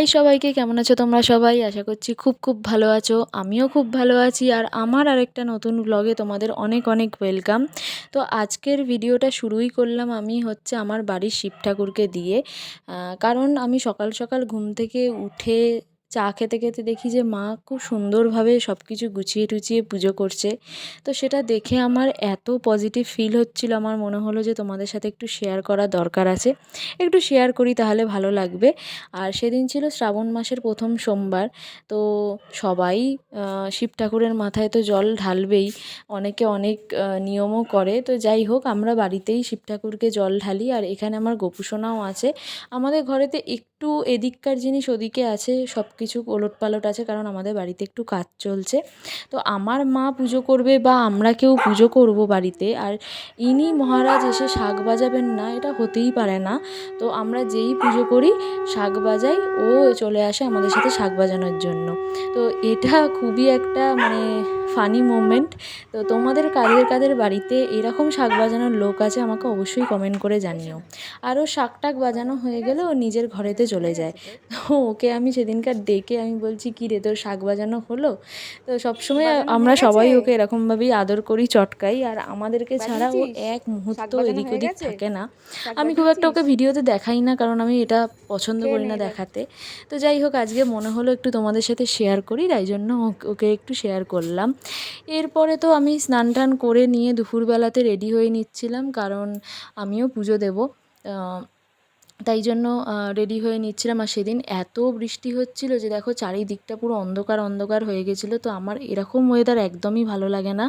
High সবাইকে, কেমন আছো তোমরা সবাই? আশা করছি খুব খুব ভালো আছো। আমিও খুব ভালো আছি আর আমার আরেকটা নতুন ব্লগে তোমাদের অনেক অনেক ওয়েলকাম তো আজকের ভিডিওটা শুরুই করলাম আমি হচ্ছে আমার বাড়ির শিব ঠাকুরকে দিয়ে। কারণ আমি সকাল সকাল ঘুম থেকে উঠে চা খেতে খেতে দেখি যে মা খুব সুন্দরভাবে সব কিছু গুছিয়ে টুচিয়ে পুজো করছে। তো সেটা দেখে আমার এত পজিটিভ ফিল হচ্ছিল, আমার মনে হলো যে তোমাদের সাথে একটু শেয়ার করা দরকার আছে। একটু শেয়ার করি তাহলে ভালো লাগবে। আর সেদিন ছিল শ্রাবণ মাসের প্রথম সোমবার, তো সবাই শিব ঠাকুরের মাথায় তো জল ঢালবেই, অনেকে অনেক নিয়মও করে। তো যাই হোক, আমরা বাড়িতেই শিব ঠাকুরকে জল ঢালি। আর এখানে আমার গোপুসোনাও আছে। আমাদের ঘরেতে একটু এদিককার জিনিস ওদিকে আছে সব কিছু ওলট পালট আছে, কারণ আমাদের বাড়িতে একটু কাজ চলছে। তো আমার মা পুজো করবে বা আমরা কেউ পুজো করব বাড়িতে, আর ইনি মহারাজ এসে শাক বাজাবেন না, এটা হতেই পারে না। তো আমরা যেই পুজো করি, শাক বাজাই, ও চলে আসে আমাদের সাথে শাক বাজানোর জন্য। তো এটা খুবই একটা মানে ফানি মোমেন্ট তো তোমাদের কাদের কাদের বাড়িতে এরকম শাক বাজানোর লোক আছে, আমাকে অবশ্যই কমেন্ট করে জানিও। আরও শাক টাক বাজানো হয়ে গেলে ও নিজের ঘরেতে চলে যায়। তো ওকে আমি সেদিনকার ডেকে আমি বলছি কী রে তোর শাক বাজানো হলো? তো সবসময় আমরা সবাই ওকে এরকমভাবেই আদর করি চটকাই। আর আমাদেরকে ছাড়া ও এক মুহূর্ত এদিক ওদিক থাকে না। আমি খুব একটা ওকে ভিডিওতে দেখাই না কারণ আমি এটা পছন্দ করি না দেখাতে। তো যাই হোক আজকে মনে হলো একটু তোমাদের সাথে শেয়ার করি তাই জন্য ওকে- ওকে একটু শেয়ার করলাম। এরপরে তো আমি স্নান টান করে নিয়ে দুপুরবেলাতে রেডি হয়ে নিচ্ছিলাম কারণ আমিও পুজো দেবো। তাই জন্য রেডি হয়ে নিচ্ছিলাম। আর সেদিন এত বৃষ্টি হচ্ছিল যে দেখো চারিদিকটা পুরো অন্ধকার অন্ধকার হয়ে গেছিল। তো আমার এরকম ওয়েদার একদমই ভালো লাগে না।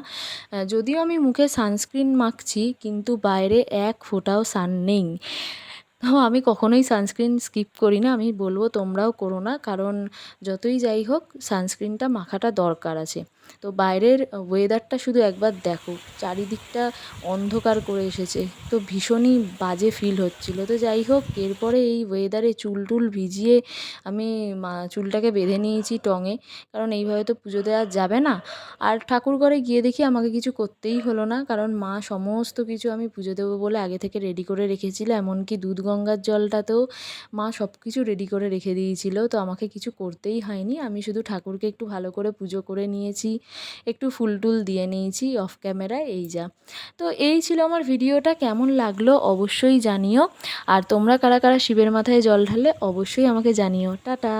যদিও আমি মুখে সানস্ক্রিন মাখছি, কিন্তু বাইরে এক ফোঁটাও সান নেই। তো আমি কখনোই সানস্ক্রিন স্কিপ করি না। আমি বলব তোমরাও করো না। কারণ যতই যাই হোক সানস্ক্রিনটা মাখাটা দরকার আছে। তো বাইরের ওয়েদারটা শুধু একবার দেখো, চারিদিকটা অন্ধকার করে এসেছে। তো ভীষণই বাজে ফিল হচ্ছিল। তো যাই হোক, এরপরে এই ওয়েদারে চুল টুল ভিজিয়ে আমি চুলটাকে বেঁধে নিয়েছি টঙে। কারণ এইভাবে তো পুজো দেওয়া যাবে না। আর ঠাকুর ঘরে গিয়ে দেখি আমাকে কিছু করতেই হলো না। কারণ মা সমস্ত কিছু আমি পুজো দেবো বলে আগে থেকে রেডি করে রেখেছিল। এমনকি দুধ গঙ্গার জলটাতেও মা সব কিছু রেডি করে রেখে দিয়েছিল। তো আমাকে কিছু করতেই হয়নি। আমি শুধু ঠাকুরকে একটু ভালো করে পুজো করে নিয়েছি। একটু ফুল টুল দিয়ে নিয়েছি অফ ক্যামেরায় এই যা। তো এই ছিল আমার ভিডিওটা, কেমন লাগল অবশ্যই জানিও। আর তোমরা কারা কারা শিবের মাথায় জল ঢালে অবশ্যই আমাকে জানিও। টাটা!